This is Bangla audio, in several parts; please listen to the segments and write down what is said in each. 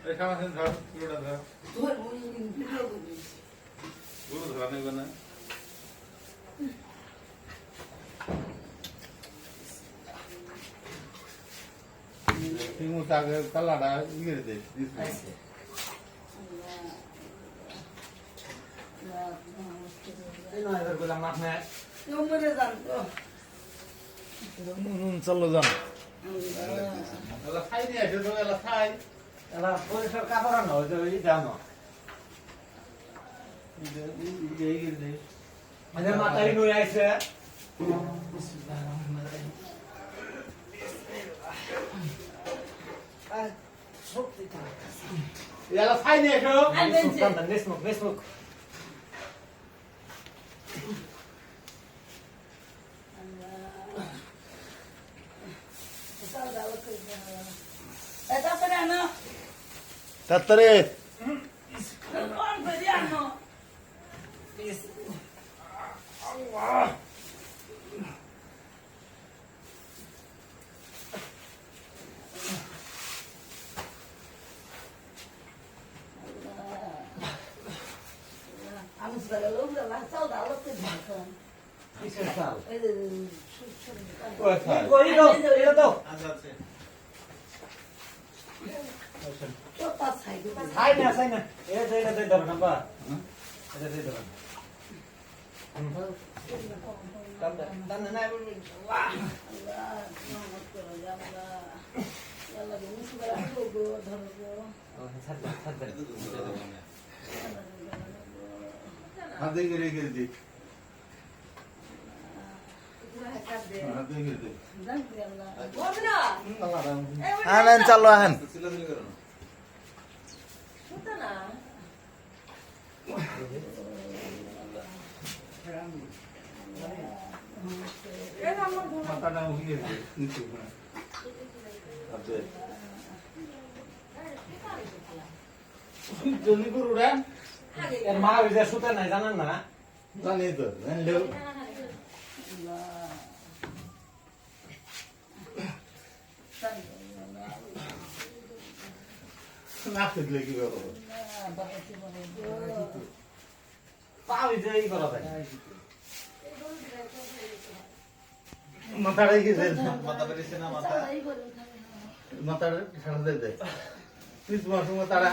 হ্যাঁ কোন দাম না এই খাওয়া সেন ধর পুরোটা ধর তোর মুই ভিডিও করি পুরো ধরা নেই না ঠিক মতো আগে কালাটা ইয়ে দে দিস এই নয় এবার বললাম আপনি মরে যান তো নুন চালো যান এলা খাই নিয়ে আসে তো এলা খাই মাথায় নই আইছে এসো। নেসমুক নেসমুক 打打雷！嗯，老干不干吗？哎呀，俺们是来路上找到了这个地方，你去找。哎，出出名了。过来，过来，过来，过来。হাত দিয়ে গিরে গিরে দি আল্লাহ হাত দিয়ে গিরে দি জানতে আল্লাহ আনেন চালো আহেন সিলাসিলি করো না মাথাটা উঠিয়ে দে নিচু হাত দে জলদি করু রে এর মা ওই নাই, জানেন না? জানি তো না খেলে কি করব পা ওই যে ই করা যায় মাথাটা কি মাথা বেরিয়েছে না মাথা মাথাটা ঠান্ডা দিয়ে দেয় মাসু মাথাটা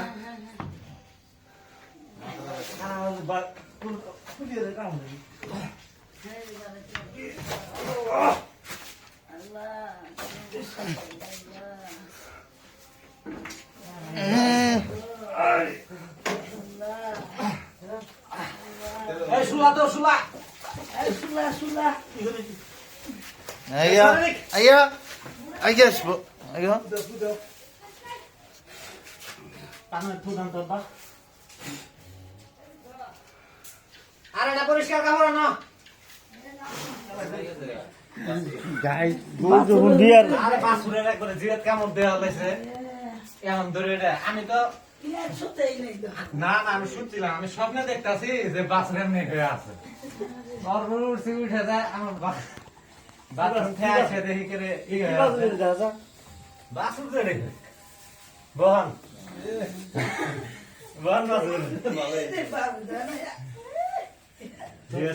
এই সুলা তো সুলা সুলা সুলা আইয়া আইয়া আইয়া আসব আইয়া আরে না পরিষ্কার কাপড় না গাই গরু যখন দিয়ার আরে বাসুরের একবারে জিরাত কামড় দেওয়া হয়েছে এমন ধরে এটা আমি তো তো না না আমি শুনছিলাম আমি স্বপ্নে দেখতাছি যে বাসুরের মেয়ে হয়ে আছে। নরমাল উঠছি উঠে যায় আমার বাথরুম থেকে আসে দেখি করে ই হয়ে আছে। বাসুর যে রেখে বহন।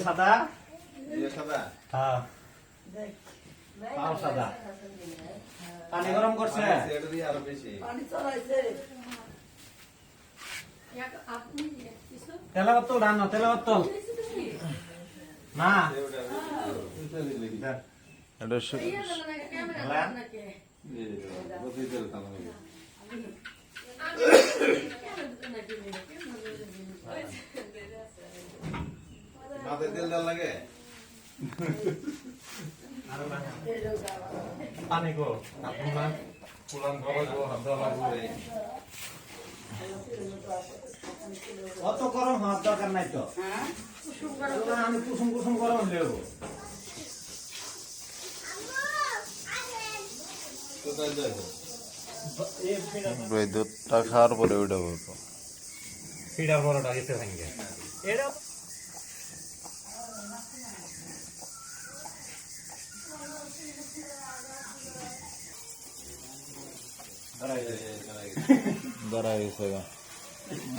সাদা? ইয়ে সাদা। হ্যাঁ। পাও সাদা। পানি গরম করছে? এটা দিয়ে আরও বেশি। পানি চলাইছে তেলে কত রান্না তেলে কত না। এটা মাথায় তেল দেওয়া লাগে পানি গো। আপনার পুরান খবর গো হাত অত গরম হওয়ার দরকার নাই তো। হ্যাঁ? আমি কুসুম কুসুম গরম লেবো ওই দুধটা খাওয়ার পরে ওইটা বলব এটা।